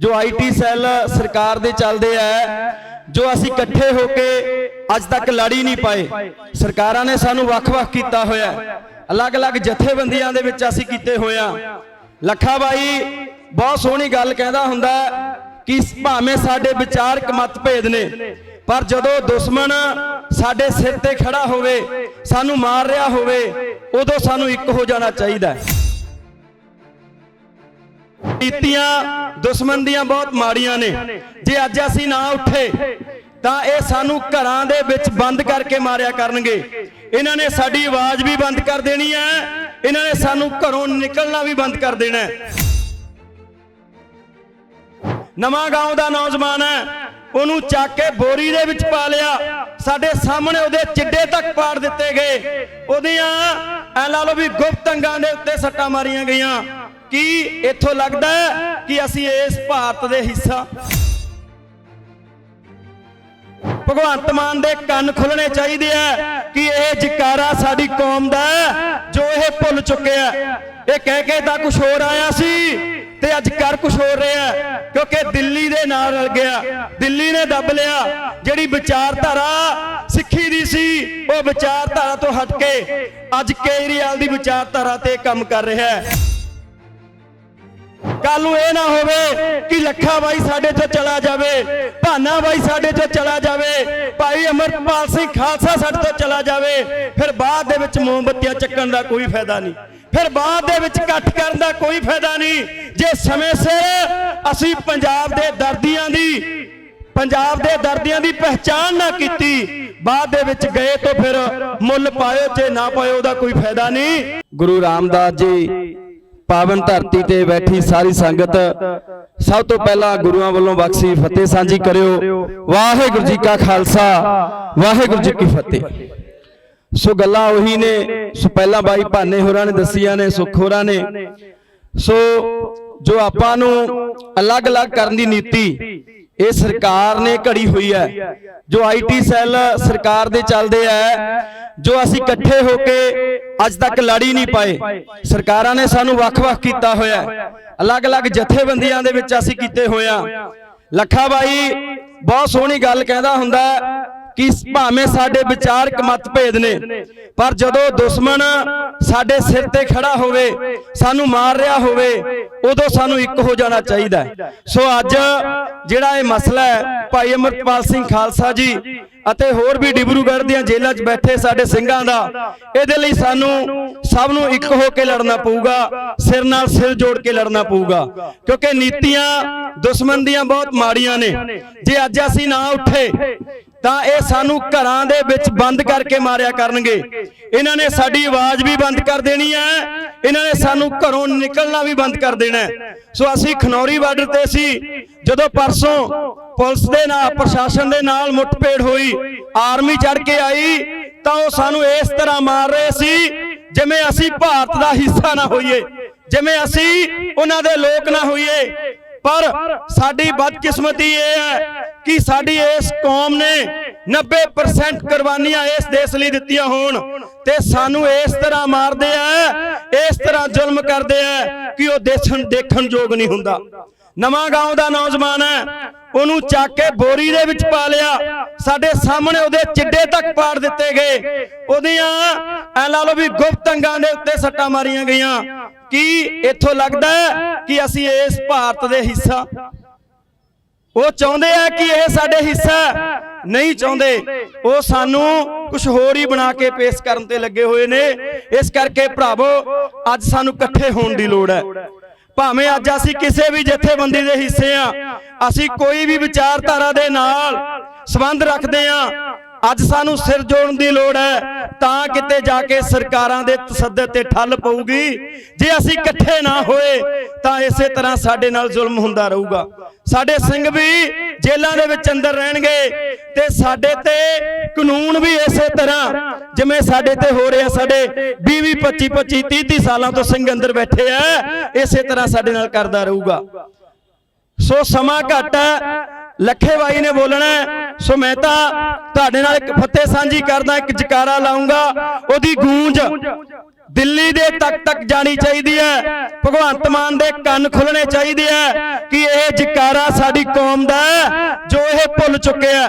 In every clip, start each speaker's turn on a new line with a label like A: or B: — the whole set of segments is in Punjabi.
A: ਜੋ ਆਈਟੀ ਸੈੱਲ ਸਰਕਾਰ ਦੇ ਚੱਲਦੇ ਆ, ਜੋ ਅਸੀਂ ਇਕੱਠੇ ਹੋ ਕੇ ਅੱਜ ਤੱਕ ਲੜੀ ਨਹੀਂ ਪਾਏ, ਸਰਕਾਰਾਂ ਨੇ ਸਾਨੂੰ ਵੱਖ-ਵੱਖ ਕੀਤਾ ਹੋਇਆ। ਅਲੱਗ-ਅਲੱਗ ਜਥੇਬੰਦੀਆਂ ਦੇ ਵਿੱਚ ਅਸੀਂ ਕੀਤੇ ਹੋਇਆ ਲੱਖਾ ਬਾਈ, ਬਹੁਤ ਸੋਹਣੀ ਗੱਲ ਕਹਿੰਦਾ ਹੁੰਦਾ ਕਿ ਭਾਵੇਂ ਸਾਡੇ ਵਿਚਾਰਕ ਮਤਭੇਦ ਨੇ, ਪਰ ਜਦੋਂ ਦੁਸ਼ਮਣ ਸਾਡੇ ਸਿਰ ਤੇ ਖੜਾ ਹੋਵੇ, ਸਾਨੂੰ ਮਾਰ ਰਿਹਾ ਹੋਵੇ, ਉਦੋਂ ਸਾਨੂੰ ਇੱਕ ਹੋ ਜਾਣਾ ਚਾਹੀਦਾ। ਹੈ ਨੀਤੀਆਂ ਦੁਸ਼ਮਣ ਦੀਆਂ ਬਹੁਤ ਮਾੜੀਆਂ ਨੇ। ਜੇ ਅੱਜ ਅਸੀਂ ਨਾ ਉੱਠੇ, ਤਾਂ ਇਹ ਸਾਨੂੰ ਘਰਾਂ ਦੇ ਵਿੱਚ ਬੰਦ ਕਰਕੇ ਮਾਰਿਆ ਕਰਨਗੇ। ਇਹਨਾਂ ਨੇ ਸਾਡੀ ਆਵਾਜ਼ ਵੀ ਬੰਦ ਕਰ ਦੇਣੀ ਹੈ। ਇਹਨਾਂ ਨੇ ਸਾਨੂੰ ਘਰੋਂ ਨਿਕਲਣਾ ਵੀ ਬੰਦ ਕਰ ਦੇਣਾ ਹੈ। ਨਵਾਂ ਗਾਉਂ ਦਾ ਨੌਜਵਾਨ ਹੈ। ਉਹਨੂੰ ਚੱਕ ਕੇ ਬੋਰੀ ਦੇ ਵਿੱਚ ਪਾ ਲਿਆ। ਸਾਡੇ ਸਾਹਮਣੇ ਉਹਦੇ ਚਿੱਡੇ ਤੱਕ ਪਾੜ ਦਿੱਤੇ ਗਏ। ਉਹਦੀਆਂ, ਐ ਲਾ ਲਓ ਵੀ ਗੁਪਤ ਅੰਗਾਂ ਦੇ ਉੱਤੇ ਸੱਟਾਂ ਮਾਰੀਆਂ ਗਈਆਂ। ਕੀ ਇੱਥੋਂ ਲੱਗਦਾ ਕਿ ਅਸੀਂ ਇਸ ਭਾਰਤ ਦੇ ਹਿੱਸਾ? ਭਗਵੰਤ ਮਾਨ ਦੇ ਕੰਨ ਖੁੱਲਣੇ ਚਾਹੀਦੇ ਆ ਕਿ ਇਹ ਜਕਾਰਾ ਸਾਡੀ ਕੌਮ ਦਾ ਜੋ ਇਹ ਭੁੱਲ ਚੁੱਕਿਆ ਇਹ ਕਹਿ ਕੇ ਤਾਂ ਕੁਝ ਹੋਰ ਆਇਆ ਸੀ ਤੇ ਅੱਜ ਕਰ ਕੁਝ ਹੋਰ ਰਿਹਾ ਕਿਉਂਕਿ ਦਿੱਲੀ ਦੇ ਨਾਲ ਰਲ ਗਿਆ। ਦਿੱਲੀ ਨੇ ਦੱਬ ਲਿਆ। ਜਿਹੜੀ ਵਿਚਾਰਧਾਰਾ ਸਿੱਖੀ ਦੀ ਸੀ, ਉਹ ਵਿਚਾਰਧਾਰਾ ਤੋਂ ਹਟ ਕੇ ਅੱਜ ਕੇਜਰੀਵਾਲ ਦੀ ਵਿਚਾਰਧਾਰਾ ਤੇ ਕੰਮ ਕਰ ਰਿਹਾ ਹੈ। ਕੱਲ ਨੂੰ ਇਹ ਨਾ ਹੋਵੇ ਕਿ ਲੱਖਾ ਬਾਈ ਸਾਡੇ ਤੋਂ ਚਲਾ ਜਾਵੇ, ਭਾਨਾ ਬਾਈ ਸਾਡੇ ਤੋਂ ਚਲਾ ਜਾਵੇ, ਭਾਈ ਅਮਰਪਾਲ ਸਿੰਘ ਖਾਲਸਾ ਸਾਡੇ ਤੋਂ ਚਲਾ ਜਾਵੇ, ਫਿਰ ਬਾਅਦ ਦੇ ਵਿੱਚ ਮੋਮਬੱਤੀਆਂ ਚੱਕਣ ਦਾ ਕੋਈ ਫਾਇਦਾ ਨਹੀਂ। ਫਿਰ ਬਾਅਦ ਦੇ ਵਿੱਚ ਇਕੱਠ ਕਰਨ ਦਾ ਕੋਈ ਫਾਇਦਾ ਨਹੀਂ। ਜੇ ਸਮੇਂ ਸਿਰ ਅਸੀਂ ਪੰਜਾਬ ਦੇ ਦਰਦੀਆਂ ਦੀ, ਪੰਜਾਬ ਦੇ ਦਰਦੀਆਂ ਦੀ ਪਹਿਚਾਣ ਨਾ ਕੀਤੀ, ਬਾਅਦ ਦੇ ਵਿੱਚ ਗਏ ਤਾਂ ਫਿਰ ਮੁੱਲ ਪਾਇਓ, ਜੇ ਨਾ ਪਾਇਓ ਉਹਦਾ ਕੋਈ ਫਾਇਦਾ ਨਹੀਂ। ਗੁਰੂ ਰਾਮਦਾਸ ਜੀ ਪਾਵਨ ਧਰਤੀ ਤੇ ਬੈਠੀ ਸਾਰੀ ਸੰਗਤ ਸਭ ਤੋਂ ਪਹਿਲਾਂ ਗੁਰੂਆਂ ਵੱਲੋਂ ਬਖਸ਼ੀ ਫਤਿਹ ਸਾਂਝੀ ਕਰਿਓ। ਵਾਹਿਗੁਰੂ ਜੀ ਕਾ ਖਾਲਸਾ, ਵਾਹਿਗੁਰੂ ਜੀ ਕੀ ਫਤਿਹ। ਸੋ ਗੱਲਾਂ ਉਹੀ ਨੇ, ਸੋ ਪਹਿਲਾਂ ਬਾਈ ਭਾਨੇ ਹੋਰਾਂ ਨੇ ਦੱਸੀਆਂ ਨੇ, ਸੁਖ ਹੋਰਾਂ ਨੇ। ਸੋ ਜੋ ਆਪਾਂ ਨੂੰ ਅਲੱਗ-ਅਲੱਗ ਕਰਨ ਦੀ ਨੀਤੀ ਇਹ ਸਰਕਾਰ ਨੇ ਘੜੀ ਹੋਈ ਹੈ। ਜੋ ਆਈਟੀ ਸੈੱਲ ਸਰਕਾਰ ਦੇ ਚੱਲਦੇ ਆ ਜੋ ਅਸੀਂ ਇਕੱਠੇ ਹੋ ਕੇ ਅੱਜ ਤੱਕ ਲੜ ਨਹੀਂ ਪਾਏ। ਸਰਕਾਰਾਂ ਨੇ ਸਾਨੂੰ ਵੱਖ-ਵੱਖ ਕੀਤਾ ਹੋਇਆ। ਅਲੱਗ-ਅਲੱਗ ਜਥੇਬੰਦੀਆਂ ਦੇ ਵਿੱਚ ਅਸੀਂ ਕੀਤੇ ਹੋਇਆ ਲੱਖਾ ਬਾਈ ਬਹੁਤ ਸੋਹਣੀ ਗੱਲ ਕਹਿੰਦਾ ਹੁੰਦਾ ਕਿ ਭਾਵੇਂ ਸਾਡੇ ਵਿਚਾਰਕ ਮਤਭੇਦ ਨੇ, ਪਰ ਜਦੋਂ ਦੁਸ਼ਮਣ ਸਾਡੇ ਸਿਰ ਤੇ ਖੜਾ ਹੋਵੇ, ਸਾਨੂੰ ਮਾਰ ਰਿਹਾ ਹੋਵੇ, ਉਦੋਂ ਸਾਨੂੰ ਇੱਕ ਹੋ ਜਾਣਾ ਚਾਹੀਦਾ ਸੋ ਅੱਜ ਜਿਹੜਾ ਇਹ ਮਸਲਾ ਹੈ, ਭਾਈ ਅਮਰਪਾਲ ਸਿੰਘ ਖਾਲਸਾ ਜੀ ਅਤੇ ਹੋਰ ਵੀ ਡਿਬਰੂਗੜ੍ਹ ਦੀਆਂ ਜੇਲ੍ਹਾਂ 'ਚ ਬੈਠੇ ਸਾਡੇ ਸਿੰਘਾਂ ਦਾ, ਇਹਦੇ ਲਈ ਸਾਨੂੰ ਸਭ ਨੂੰ ਇੱਕ ਹੋ ਕੇ ਲੜਨਾ ਪਊਗਾ, ਸਿਰ ਨਾਲ ਸਿਰ ਜੋੜ ਕੇ ਲੜਨਾ ਪਊਗਾ। ਕਿਉਂਕਿ ਨੀਤੀਆਂ ਦੁਸ਼ਮਣ ਦੀਆਂ ਬਹੁਤ ਮਾੜੀਆਂ ਨੇ। ਜੇ ਅੱਜ ਅਸੀਂ ਨਾ ਉੱਠੇ ਤਾਂ ਇਹ ਸਾਨੂੰ ਘਰਾਂ ਦੇ ਵਿੱਚ ਬੰਦ ਕਰਕੇ ਮਾਰਿਆ ਕਰਨਗੇ। ਇਹਨਾਂ ਨੇ ਸਾਡੀ ਆਵਾਜ਼ ਵੀ ਬੰਦ ਕਰ ਦੇਣੀ ਹੈ। ਇਹਨਾਂ ਨੇ ਸਾਨੂੰ ਘਰੋਂ ਨਿਕਲਣਾ ਵੀ ਬੰਦ ਕਰ ਦੇਣਾ ਸੋ ਅਸੀਂ ਖਨੌਰੀ ਬਾਰਡਰ ਤੇ ਸੀ। ਜਦੋਂ ਪਰਸੋਂ ਪੁਲਿਸ ਦੇ ਨਾਲ, ਪ੍ਰਸ਼ਾਸਨ ਦੇ ਨਾਲ ਮੁੱਠਭੇੜ ਹੋਈ, ਆਰਮੀ ਚੜ ਕੇ ਆਈ, ਤਾਂ ਉਹ ਸਾਨੂੰ ਇਸ ਤਰ੍ਹਾਂ ਮਾਰ ਰਹੇ ਸੀ, ਜਿਵੇਂ ਅਸੀਂ ਭਾਰਤ ਦਾ ਹਿੱਸਾ ਨਾ ਹੋਈਏ, ਜਿਵੇਂ ਅਸੀਂ ਉਹਨਾਂ ਦੇ ਲੋਕ ਨਾ ਹੋਈਏ। ਪਰ ਸਾਡੀ ਬਦਕਿਸਮਤੀ ਇਹ ਹੈ ਕਿ ਸਾਡੀ ਇਸ ਕੌਮ ਨੇ 90% ਕੁਰਬਾਨੀਆਂ ਇਸ ਦੇਸ਼ ਲਈ ਦਿੱਤੀਆਂ ਹੋਣ ਤੇ ਸਾਨੂੰ ਇਸ ਤਰ੍ਹਾਂ ਮਾਰਦੇ ਆ, ਇਸ ਤਰ੍ਹਾਂ ਜ਼ੁਲਮ ਕਰਦੇ ਆ ਕਿ ਉਹ ਦੇਖਣ ਦੇਖਣ ਯੋਗ ਨਹੀਂ ਹੁੰਦਾ। ਨਵਾਂ ਗਾਉਂ ਦਾ ਨੌਜਵਾਨ ਹੈ, ਉਹਨੂੰ ਚੱਕ ਕੇ ਬੋਰੀ ਦੇ ਵਿੱਚ ਪਾ ਲਿਆ। ਸਾਡੇ ਸਾਹਮਣੇ ਉਹਦੇ ਚਿੱਡੇ ਤੱਕ ਪਾੜ ਦਿੱਤੇ ਗਏ। ਉਹਦੀਆਂ, ਐ ਲਾ ਲਓ ਵੀ ਗੁਪਤ ਅੰਗਾਂ ਦੇ ਉੱਤੇ ਸੱਟਾਂ ਮਾਰੀਆਂ ਗਈਆਂ। ਕੀ ਇੱਥੋਂ ਲੱਗਦਾ ਕਿ ਅਸੀਂ ਇਸ ਭਾਰਤ ਦੇ ਹਿੱਸਾ ਉਹ ਚਾਹੁੰਦੇ ਆ ਕਿ ਇਹ ਸਾਡੇ ਹਿੱਸਾ ਨਹੀਂ ਚਾਹੁੰਦੇ। ਉਹ ਸਾਨੂੰ ਕੁਝ ਹੋਰ ਹੀ ਬਣਾ ਕੇ ਪੇਸ਼ ਕਰਨ ਤੇ ਲੱਗੇ ਹੋਏ ਨੇ। ਇਸ ਕਰਕੇ ਭਰਾਵੋ, ਅੱਜ ਸਾਨੂੰ ਇਕੱਠੇ ਹੋਣ ਦੀ ਲੋੜ ਹੈ। ਭਾਵੇਂ ਅੱਜ ਅਸੀਂ ਕਿਸੇ ਵੀ ਜਥੇਬੰਦੀ ਦੇ ਹਿੱਸੇ ਆ, ਅਸੀਂ ਕੋਈ ਵੀ ਵਿਚਾਰਧਾਰਾ ਦੇ ਨਾਲ ਸੰਬੰਧ ਰੱਖਦੇ ਆ, ਅੱਜ ਸਾਨੂੰ ਸਿਰ ਜੋੜਨ ਦੀ ਲੋੜ ਹੈ। ਤਾਂ ਕਿਤੇ ਜਾ ਕੇ ਸਰਕਾਰਾਂ ਦੇ ਤਸੱਦਦ ਤੇ ਠੱਲ ਪਊਗੀ। ਜੇ ਅਸੀਂ ਇਕੱਠੇ ਨਾ ਹੋਏ, ਤਾਂ ਇਸੇ ਤਰ੍ਹਾਂ ਸਾਡੇ ਨਾਲ ਜ਼ੁਲਮ ਹੁੰਦਾ ਰਹੂਗਾ। ਸਾਡੇ ਸਿੰਘ ਵੀ ਜੇਲ੍ਹਾਂ ਦੇ ਵਿੱਚ ਅੰਦਰ ਰਹਿਣਗੇ ਤੇ ਸਾਡੇ ਤੇ ਕਾਨੂੰਨ ਵੀ ਇਸੇ ਤਰ੍ਹਾਂ ਜਿਵੇਂ ਸਾਡੇ ਤੇ ਹੋ ਰਿਹਾ ਸਾਡੇ 20 25 25 30 30 ਸਾਲਾਂ ਤੋਂ ਸਿੰਘ ਅੰਦਰ ਬੈਠੇ ਆ, ਇਸੇ ਤਰ੍ਹਾਂ ਸਾਡੇ ਨਾਲ ਕਰਦਾ ਰਹੂਗਾ। ਸੋ ਸਮਾਂ ਘੱਟ ਹੈ ਲੱਖੇ ਬਾਈ ਨੇ ਬੋਲਣਾ ਸੋ ਮੈਂ ਤਾਂ ਤੁਹਾਡੇ ਨਾਲ ਇੱਕ ਫਤਿਹ ਸਾਂਝੀ ਕਰਦਾ, ਇੱਕ ਜਕਾਰਾ ਲਾਉਂਗਾ ਉਹਦੀ ਗੂੰਜ ਦਿੱਲੀ ਦੇ ਤੱਕ ਤੱਕ ਜਾਣੀ ਚਾਹੀਦੀ ਹੈ। ਭਗਵੰਤ ਮਾਨ ਦੇ ਕੰਨ ਖੁੱਲਣੇ ਚਾਹੀਦੇ ਹੈ ਕਿ ਇਹ ਜਕਾਰਾ ਸਾਡੀ ਕੌਮ ਦਾ ਜੋ ਇਹ ਭੁੱਲ ਚੁੱਕਿਆ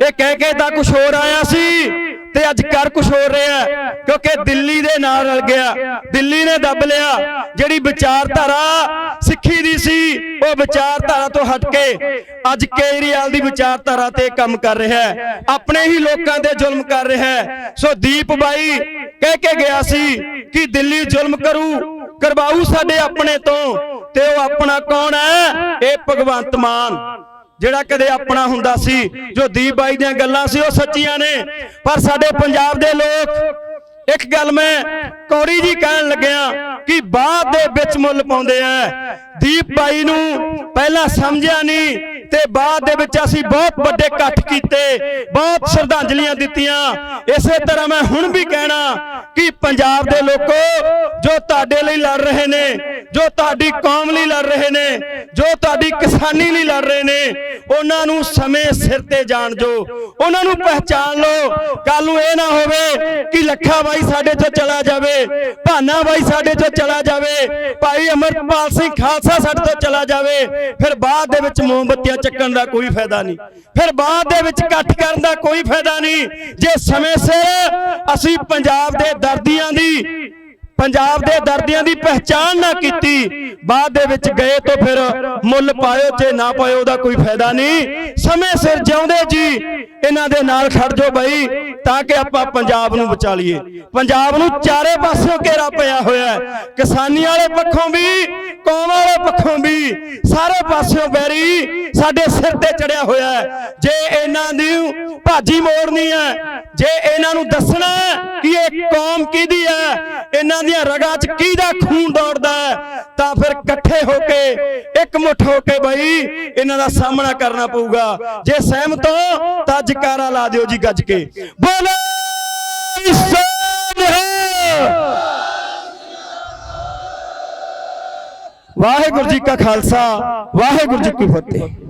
A: ਇਹ ਕਹਿ ਕੇ ਤਾਂ ਕੁਝ ਹੋਰ ਆਇਆ ਸੀ ਤੇ ਅੱਜ ਕਰ ਕੁਝ ਹੋਰ ਰਿਹਾ ਕਿਉਂਕਿ ਦਿੱਲੀ ਦੇ ਨਾਲ ਰਲ ਗਿਆ। ਦਿੱਲੀ ਨੇ ਦੱਬ ਲਿਆ। ਜਿਹੜੀ ਵਿਚਾਰਧਾਰਾ ਸਿੱਖੀ ਦੀ ਸੀ ਵਿਚਾਰਧਾਰਾ ਤੋਂ ਹਟ ਕੇ ਅੱਜ ਕੇਜਰੀਵਾਲ ਦੀ ਵਿਚਾਰਧਾਰਾ ਤੇ ਕੰਮ ਕਰ ਰਿਹਾ ਹੈ। ਆਪਣੇ ਹੀ ਲੋਕਾਂ ਤੇ ਜ਼ੁਲਮ ਕਰ ਰਿਹਾ ਹੈ। ਸੋ ਦੀਪ ਬਾਈ ਕਹਿ ਕੇ ਗਿਆ ਸੀ ਕਿ ਦਿੱਲੀ ਜ਼ੁਲਮ ਕਰੂ, ਕਰਵਾਊ ਸਾਡੇ ਆਪਣੇ ਤੋਂ ਤੇ ਉਹ ਆਪਣਾ ਕੌਣ ਹੈ? ਇਹ ਭਗਵੰਤ ਮਾਨ। ਜਿਹੜਾ ਕਦੇ ਆਪਣਾ ਹੁੰਦਾ ਸੀ, ਜੋ ਦੀਪ ਬਾਈ ਦੀਆਂ ਗੱਲਾਂ ਸੀ, ਉਹ ਸੱਚੀਆਂ ਨੇ। ਪਰ ਸਾਡੇ ਪੰਜਾਬ ਦੇ ਲੋਕ, ਇੱਕ ਗੱਲ ਮੈਂ ਕੌੜੀ ਜੀ ਕਹਿਣ ਲੱਗਿਆ ਕਿ ਬਾਅਦ ਦੇ ਵਿੱਚ ਮੁੱਲ ਪਾਉਂਦੇ ਆ। ਦੀਪ ਭਾਈ ਨੂੰ ਪਹਿਲਾਂ ਸਮਝਿਆ ਨਹੀਂ ਤੇ ਬਾਅਦ ਦੇ ਵਿੱਚ ਅਸੀਂ ਬਹੁਤ ਵੱਡੇ ਇਕੱਠ ਕੀਤੇ, ਬਹੁਤ ਸ਼ਰਧਾਂਜਲੀਆਂ ਦਿੱਤੀਆਂ। ਇਸੇ ਤਰ੍ਹਾਂ ਮੈਂ ਹੁਣ ਵੀ ਕਹਿਣਾ ਕਿ ਪੰਜਾਬ ਦੇ ਲੋਕੋ ਜੋ ਤੁਹਾਡੇ ਲਈ ਲੜ ਰਹੇ ਨੇ, ਜੋ ਤੁਹਾਡੀ ਕੌਮ ਲਈ ਲੜ ਰਹੇ ਨੇ, ਜੋ ਤੁਹਾਡੀ ਕਿਸਾਨੀ ਲਈ ਲੜ ਰਹੇ ਨੇ, ਉਹਨਾਂ ਨੂੰ ਸਮੇਂ ਸਿਰ ਤੇ ਜਾਣ ਜੋ ਉਹਨਾਂ ਨੂੰ ਪਹਿਚਾਨ ਲਓ। ਕੱਲ ਨੂੰ ਇਹ ਨਾ ਹੋਵੇ ਕਿ ਲੱਖਾ ਬਾਈ ਸਾਡੇ ਤੋਂ ਚਲਾ ਜਾਵੇ, ਭਾਨਾ ਬਾਈ ਸਾਡੇ ਤੋਂ ਚਲਾ ਜਾਵੇ, ਭਾਈ ਅਮਰਪਾਲ ਸਿੰਘ ਖਾਲਸਾ ਸਾਡੇ ਤੋਂ ਚਲਾ ਜਾਵੇ, ਫਿਰ ਬਾਅਦ ਦੇ ਵਿੱਚ ਮੋਮਬੱਤੀਆਂ ਚੱਕਣ ਦਾ ਕੋਈ ਫਾਇਦਾ ਨਹੀਂ। ਫਿਰ ਬਾਅਦ ਦੇ ਵਿੱਚ ਇਕੱਠ ਕਰਨ ਦਾ ਕੋਈ ਫਾਇਦਾ ਨਹੀਂ। ਜੇ ਸਮੇਂ ਸਿਰ ਅਸੀਂ ਪੰਜਾਬ ਦੇ ਦਰਦੀਆਂ ਦੀ ਪੰਜਾਬ ਦੇ ਦਰਦੀਆਂ ਦੀ ਪਹਿਚਾਣ ਨਾ ਕੀਤੀ ਬਾਅਦ ਦੇ ਵਿੱਚ ਗਏ ਤਾਂ ਫਿਰ ਮੁੱਲ ਪਾਇਓ ਤੇ ਨਾ ਪਾਇਓ ਉਹਦਾ ਕੋਈ ਫਾਇਦਾ ਨਹੀਂ। ਸਮੇਂ ਸਿਰ ਜਿਉਂਦੇ ਜੀ ਇਹਨਾਂ ਦੇ ਨਾਲ ਖੜ ਜਾਓ ਬਈ ਤਾਂ ਕਿ ਆਪਾਂ ਪੰਜਾਬ ਨੂੰ ਬਚਾ ਲਈਏ ਪੰਜਾਬ ਨੂੰ ਚਾਰੇ ਪਾਸਿਓਂ ਘੇਰਾ ਪਿਆ ਹੋਇਆ ਹੈ। ਕਿਸਾਨੀ ਵਾਲੇ ਪੱਖੋਂ ਵੀ ਕੌਮ ਵਾਲੇ ਪੱਖੋਂ ਵੀ ਸਾਰੇ ਪਾਸਿਓਂ ਬੈਰੀ ਸਾਡੇ ਸਿਰ ਤੇ ਚੜਿਆ ਹੋਇਆ ਹੈ। ਜੇ ਇਹਨਾਂ ਦੀ ਭਾਜੀ ਮੋੜਨੀ ਹੈ ਜੇ ਇਹਨਾਂ ਨੂੰ ਦੱਸਣਾ ਕਿ ਇਹ ਕੌਮ ਕਿਹਦੀ ਹੈ ਇਹਨਾਂ ਦੀਆਂ ਰਗਾਂ 'ਚ ਕਿਹਦਾ ਖੂਨ ਦੌੜਦਾ ਹੈ? ਤਾਂ ਫਿਰ ਇਕੱਠੇ ਹੋ ਕੇ ਇੱਕ ਮੁੱਠ ਹੋ ਕੇ ਬਈ ਇਹਨਾਂ ਦਾ ਸਾਹਮਣਾ ਕਰਨਾ ਪਊਗਾ। ਜੇ ਸਹਿਮਤ ਹੋ ਤਾਂ ਜਕਾਰਾ ਲਾ ਦਿਓ ਜੀ ਗੱਜ ਕੇ। ਬੋਲੇ ਵਾਹਿਗੁਰੂ ਜੀ ਕਾ ਖਾਲਸਾ ਵਾਹਿਗੁਰੂ ਜੀ ਕੀ ਫਤਿਹ।